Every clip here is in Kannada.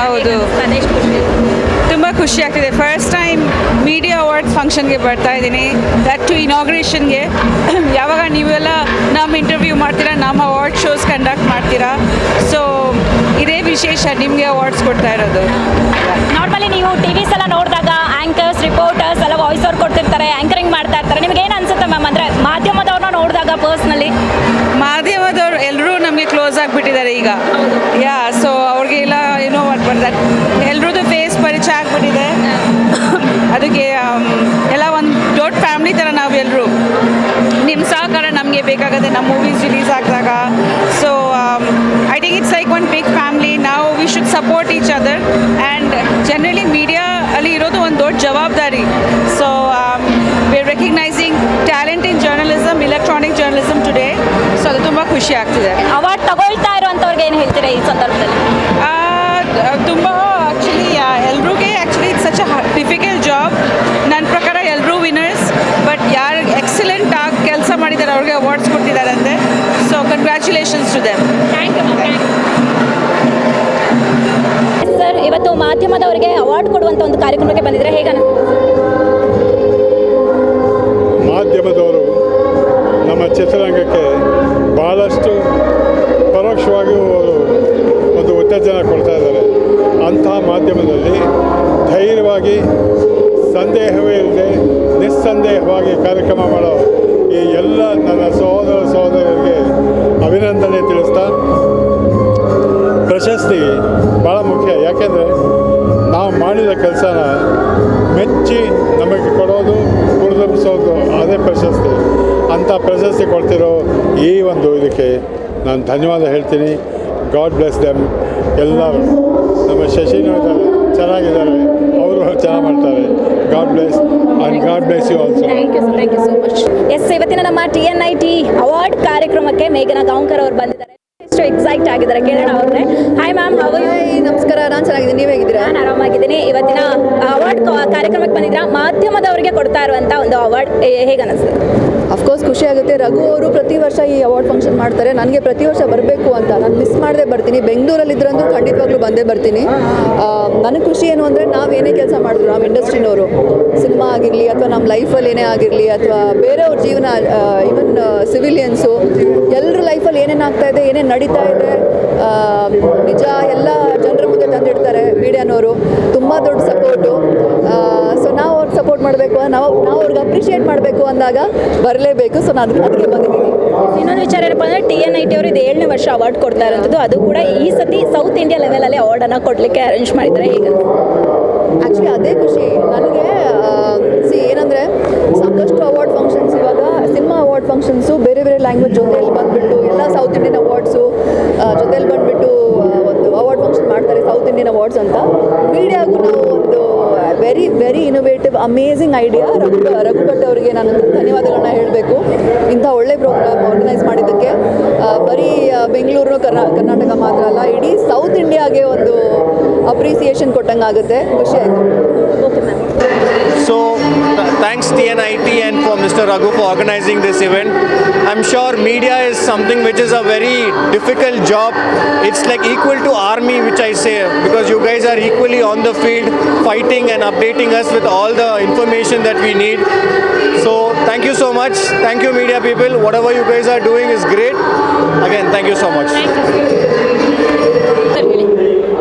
ಹೌದು. ತುಂಬ ಖುಷಿ ಆಗ್ತಿದೆ. ಫಸ್ಟ್ ಟೈಮ್ ಮೀಡಿಯಾ ಅವಾರ್ಡ್ಸ್ ಫಂಕ್ಷನ್ಗೆ ಬರ್ತಾ ಇದ್ದೀನಿ. ದಟ್ ಟು ಇನಾಗ್ರೇಷನ್ಗೆ ಯಾವಾಗ ನೀವೆಲ್ಲ ನಮ್ಮ ಇಂಟರ್ವ್ಯೂ ಮಾಡ್ತೀರಾ ನಮ್ಮ ಅವಾರ್ಡ್ ಶೋಸ್ ಕಂಡಕ್ಟ್ ಮಾಡ್ತೀರಾ? ಸೊ ಇದೇ ವಿಶೇಷ ನಿಮಗೆ ಅವಾರ್ಡ್ಸ್ ಕೊಡ್ತಾ ಇರೋದು. ನಾರ್ಮಲಿ ನೀವು ಟಿವಿಸ್ ಎಲ್ಲ ನೋಡಿದಾಗ ಆಂಕರ್ಸ್ ರಿಪೋರ್ಟರ್ಸ್ ಎಲ್ಲ ವಾಯ್ಸ್ ಅವ್ರು ಕೊಡ್ತಿರ್ತಾರೆ ಆಂಕರಿಂಗ್ ಮಾಡ್ತಾ ಇರ್ತಾರೆ. ನಿಮ್ಗೆ ಏನು ಅನ್ಸುತ್ತೆ ಮ್ಯಾಮ್ ಅಂದರೆ ಮಾಧ್ಯಮದವ್ರನ್ನ ನೋಡಿದಾಗ ಪರ್ಸ್ನಲಿ ಮಾಧ್ಯಮದವ್ರು ಎಲ್ಲರೂ ನಮಗೆ ಕ್ಲೋಸ್ ಆಗಿಬಿಟ್ಟಿದ್ದಾರೆ ಈಗ. ಯಾ ಸೊ ಮಾಡ್ಬಾರ್ದು ಎಲ್ರದ್ದು ಫೇಸ್ ಪರಿಚಯ ಆಗಿಬಿಟ್ಟಿದೆ. ಅದಕ್ಕೆ ಆಮ್, ಎಲ್ಲ ಒಂದು ದೊಡ್ಡ ಫ್ಯಾಮಿಲಿ ಥರ ನಾವು ಎಲ್ಲರೂ ನಿಮ್ಮ ಸಹಕಾರ ನಮಗೆ ಬೇಕಾಗುತ್ತೆ ನಮ್ಮ movies release ಆಗಿದಾಗ. So I think it's like one big family ನಾವು we should support each other and generally media ಅಲ್ಲಿ ಇರೋದು ಒಂದು ದೊಡ್ಡ ಜವಾಬ್ದಾರಿ. So we recognizing talent in journalism electronic journalism today so ಅದು ತುಂಬ ಖುಷಿ ಆಗ್ತಿದೆ. ಅವ್ರಿಗೆ awards ಕೊಟ್ಟಿದ್ದಾರಂತೆ. So congratulations to them thank you ma'am sir ಇವತ್ತು ಮಾಧ್ಯಮದವರಿಗೆ ಅವಾರ್ಡ್ ಕೊಡುವಂಥ ಒಂದು ಕಾರ್ಯಕ್ರಮಕ್ಕೆ ಬಂದಿದ್ರೆ ಹೇಗನ? ಮಾಧ್ಯಮದವರು ನಮ್ಮ ಚಿತ್ರರಂಗಕ್ಕೆ ಬಹಳಷ್ಟು ಪರೋಕ್ಷವಾಗಿ ಅವರು ಒಂದು ಉತ್ತೇಜನ ಕೊಡ್ತಾ ಇದ್ದಾರೆ. ಅಂತಹ ಮಾಧ್ಯಮದಲ್ಲಿ ಧೈರ್ಯವಾಗಿ ಸಂದೇಹವೇ ಇಲ್ಲದೆ ನಿಸ್ಸಂದೇಹವಾಗಿ ಕಾರ್ಯಕ್ರಮ ಮಾಡೋ ಈ ಎಲ್ಲ ನನ್ನ ಸಹೋದರ ಸಹೋದರರಿಗೆ ಅಭಿನಂದನೆ ತಿಳಿಸ್ತಾ ಪ್ರಶಸ್ತಿ ಭಾಳ ಮುಖ್ಯ. ಯಾಕೆಂದರೆ ನಾವು ಮಾಡಿದ ಕೆಲಸನ ಮೆಚ್ಚಿ ನಮಗೆ ಕೊಡೋದು ಹುರಿದುಂಬಿಸೋದು ಅದೇ ಪ್ರಶಸ್ತಿ. ಅಂಥ ಪ್ರಶಸ್ತಿ ಕೊಡ್ತಿರೋ ಈ ಒಂದು ಇದಕ್ಕೆ ನಾನು ಧನ್ಯವಾದ ಹೇಳ್ತೀನಿ. God bless them. ಎಲ್ಲರೂ ನಮ್ಮ ಶಶಿನೂ ಇದ್ದಾರೆ, ಚೆನ್ನಾಗಿದ್ದಾರೆ. ಚೆನ್ನಾಗಿ ಮಾಡ್ತಾರೆ. God bless and God bless you also thank you thank you so much S ಇವತ್ತಿನ ನಮ್ಮ T N I T award ಕಾರ್ಯಕ್ರಮಕ್ಕೆ ಮೇಘನಾ ಗಾಂವ್ಕರ್ ಅವರು ಬಂದಿದ್ದಾರೆ. ಎಷ್ಟು ಎಕ್ಸೈಟ್ ಆಗಿದ್ದಾರೆ. ಕೇಳೋಣ ಅವ್ರೆ ಹಾಯ್ ಮ್ಯಾಮ್ ಹೌ ಹಾಯ್ ನಮಸ್ಕಾರ. ನಾನು ಚೆನ್ನಾಗಿದ್ದೀನಿ. ನೀವು ಹೇಗಿದ್ದೀರಾ? ನಾನು ಆರಾಮಾಗಿದ್ದೀನಿ. ಇವತ್ತಿನ ಅವಾರ್ಡ್ ಕಾರ್ಯಕ್ರಮಕ್ಕೆ ಬಂದಿದ್ರ ಮಾಧ್ಯಮದವರಿಗೆ ಕೊಡ್ತಾ ಇರುವಂಥ ಒಂದು ಅವಾರ್ಡ್ ಹೇಗೆ ಅನಿಸ್ತದೆ ಅಫ್ಕೋರ್ಸ್ ಖುಷಿ ಆಗುತ್ತೆ. ರಘು ಅವರು ಪ್ರತಿ ವರ್ಷ ಈ ಅವಾರ್ಡ್ ಫಂಕ್ಷನ್ ಮಾಡ್ತಾರೆ. ನನಗೆ ಪ್ರತಿ ವರ್ಷ ಬರಬೇಕು ಅಂತ. ನಾನು ಮಿಸ್ ಮಾಡದೆ ಬರ್ತೀನಿ. ಬೆಂಗಳೂರಲ್ಲಿ ಇದ್ರಂದು ಖಂಡಿತವಾಗ್ಲೂ ಬಂದೇ ಬರ್ತೀನಿ. ನನಗೆ ಖುಷಿ ಏನು ಅಂದರೆ ನಾವು ಏನೇ ಕೆಲಸ ಮಾಡಿದ್ರು ನಮ್ಮ ಇಂಡಸ್ಟ್ರಿನವರು. ಸಿನಿಮಾ ಆಗಿರಲಿ ಅಥವಾ ನಮ್ಮ ಲೈಫಲ್ಲಿ ಏನೇ ಆಗಿರಲಿ ಅಥವಾ ಬೇರೆಯವ್ರ ಜೀವನ ಈವನ್ ಸಿವಿಲಿಯನ್ಸು ಎಲ್ಲರ ಲೈಫಲ್ಲಿ ಏನೇನು ಆಗ್ತಾ ಇದೆ, ಏನೇನು ನಡೀತಾ ಇದೆ ನಿಜ ಎಲ್ಲ ಜನರ ಮುಂದೆ ತಂದಿಡ್ತಾರೆ ಮೀಡಿಯಾನವರು. ತುಂಬ ದೊಡ್ಡ ಸಪೋರ್ಟು ಸೊ ನಾವು ಅವ್ರಿಗೆ ಸಪೋರ್ಟ್ ಮಾಡಬೇಕು ನಾವು ನಾವು ಅವ್ರಿಗೆ ಅಪ್ರಿಷಿಯೇಟ್ ಮಾಡಬೇಕು ಅಂದಾಗ ಬರಲೇಬೇಕು. ಸೊ ನಾನು ಅದಕ್ಕೆ ಬಂದಿದ್ದೀನಿ. ಇನ್ನೊಂದು ವಿಚಾರ ಏನಪ್ಪ ಅಂದರೆ ಟಿ ಎನ್ ಐ ಟಿ ಅವರು ಇದು ಏಳನೇ ವರ್ಷ ಅವಾರ್ಡ್ ಕೊಡ್ತಾ ಇರೋಂಥದ್ದು. ಅದು ಕೂಡ ಈ ಸತಿ ಸೌತ್ ಇಂಡಿಯಾ ಲೆವೆಲಲ್ಲಿ ಅವಾರ್ಡನ್ನು ಕೊಡಲಿಕ್ಕೆ ಅರೇಂಜ್ ಮಾಡಿದ್ದಾರೆ. ಈಗ ಆ್ಯಕ್ಚುಲಿ ಅದೇ ಖುಷಿ ನನಗೆ ಸಿ ಏನಂದರೆ ಸಾಕಷ್ಟು ಅವಾರ್ಡ್ ಫಂಕ್ಷನ್ಸ್ ಇವಾಗ ಸಿನಿಮಾ ಅವಾರ್ಡ್ ಫಂಕ್ಷನ್ಸು ಬೇರೆ ಬೇರೆ ಲ್ಯಾಂಗ್ವೇಜ್ ಜೊತೆಯಲ್ಲಿ ಬಂದುಬಿಟ್ಟು ಎಲ್ಲ ಸೌತ್ ಇಂಡಿಯನ್ ಅವಾರ್ಡ್ಸು ಜೊತೆಲಿ ಬಂದುಬಿಟ್ಟು ಒಂದು ಅವಾರ್ಡ್ ಫಂಕ್ಷನ್ ಮಾಡ್ತಾರೆ ಸೌತ್ ಇಂಡಿಯನ್ ಅವಾರ್ಡ್ಸ್ ಅಂತ ಮೀಡಿಯಾಗೂ ನಾವು ಒಂದು very very innovative amazing idea Raghu Raghu Bhat ಅವರಿಗೆ ನಾನು ಧನ್ಯವಾದಗಳನ್ನ ಹೇಳಬೇಕು. ಇಂಥ ಒಳ್ಳೆ ಪ್ರೋಗ್ರಾಮ್ ಆರ್ಗನೈಸ್ ಮಾಡಿದ್ದಕ್ಕೆ. ಬರೀ ಬೆಂಗಳೂರು ಕರ್ನಾ ಕರ್ನಾಟಕ ಮಾತ್ರ ಅಲ್ಲ, ಇಡೀ ಸೌತ್ ಇಂಡಿಯಾಗೆ ಒಂದು ಅಪ್ರಿಸಿಯೇಷನ್ ಕೊಟ್ಟಂಗೆ ಆಗುತ್ತೆ ಖುಷಿ ಆಯಿತು. Okay ma'am th- thanks TNIT and for Mr. Raghu for organizing this event. I'm sure media is something which is a very difficult job. It's like equal to army, which I say, because you guys are equally on the field fighting and updating us with all the information that we need. So, thank you so much. Thank you, media people. Whatever you guys are doing is great. Again, thank you so much.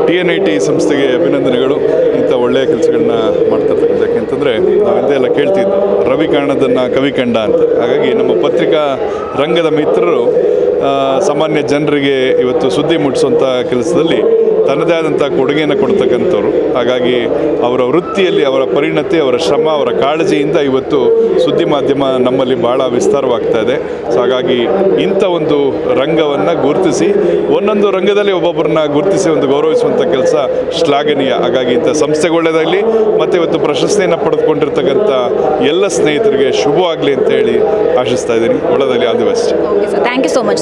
T N I T ಸಂಸ್ಥೆಗೆ ಅಭಿನಂದನೆಗಳು ಇಂಥ ಒಳ್ಳೆಯ ಕೆಲಸಗಳನ್ನ ಮಾಡ್ತಿರ್ತಕ್ಕಂಥ ಯಾಕೆಂತಂದರೆ ನಾವು ಹಿಂದೆ ಎಲ್ಲ ಕೇಳ್ತಿದ್ದು ರವಿ ಕಾಣದನ್ನು ಕವಿ ಕಂಡ ಅಂತ. ಹಾಗಾಗಿ ನಮ್ಮ ಪತ್ರಿಕಾ ರಂಗದ ಮಿತ್ರರು ಸಾಮಾನ್ಯ ಜನರಿಗೆ ಇವತ್ತು ಸುದ್ದಿ ಮುಟ್ಟಿಸುವಂಥ ಕೆಲಸದಲ್ಲಿ ತನ್ನದೇ ಆದಂಥ ಕೊಡುಗೆಯನ್ನು ಕೊಡ್ತಕ್ಕಂಥವ್ರು. ಹಾಗಾಗಿ ಅವರ ವೃತ್ತಿಯಲ್ಲಿ, ಅವರ ಪರಿಣತಿ, ಅವರ ಶ್ರಮ, ಅವರ ಕಾಳಜಿಯಿಂದ ಇವತ್ತು ಸುದ್ದಿ ಮಾಧ್ಯಮ ನಮ್ಮಲ್ಲಿ ಭಾಳ ವಿಸ್ತಾರವಾಗ್ತಾ ಇದೆ. ಸೊ ಹಾಗಾಗಿ ಇಂಥ ಒಂದು ರಂಗವನ್ನು ಗುರುತಿಸಿ, ಒಂದೊಂದು ರಂಗದಲ್ಲಿ ಒಬ್ಬೊಬ್ಬರನ್ನ ಗುರುತಿಸಿ ಒಂದು ಗೌರವಿಸುವಂಥ ಕೆಲಸ ಶ್ಲಾಘನೀಯ. ಹಾಗಾಗಿ ಇಂಥ ಸಂಸ್ಥೆಗೆ ಒಳ್ಳೆಯದಾಗಲಿ, ಮತ್ತು ಇವತ್ತು ಪ್ರಶಸ್ತಿಯನ್ನು ಪಡೆದುಕೊಂಡಿರ್ತಕ್ಕಂಥ ಎಲ್ಲ ಸ್ನೇಹಿತರಿಗೆ ಶುಭವಾಗಲಿ ಅಂತ ಹೇಳಿ ಆಶಿಸ್ತಾ ಇದ್ದೀನಿ. ಒಳ್ಳೆದಲ್ಲಿ all the best. Thank you so much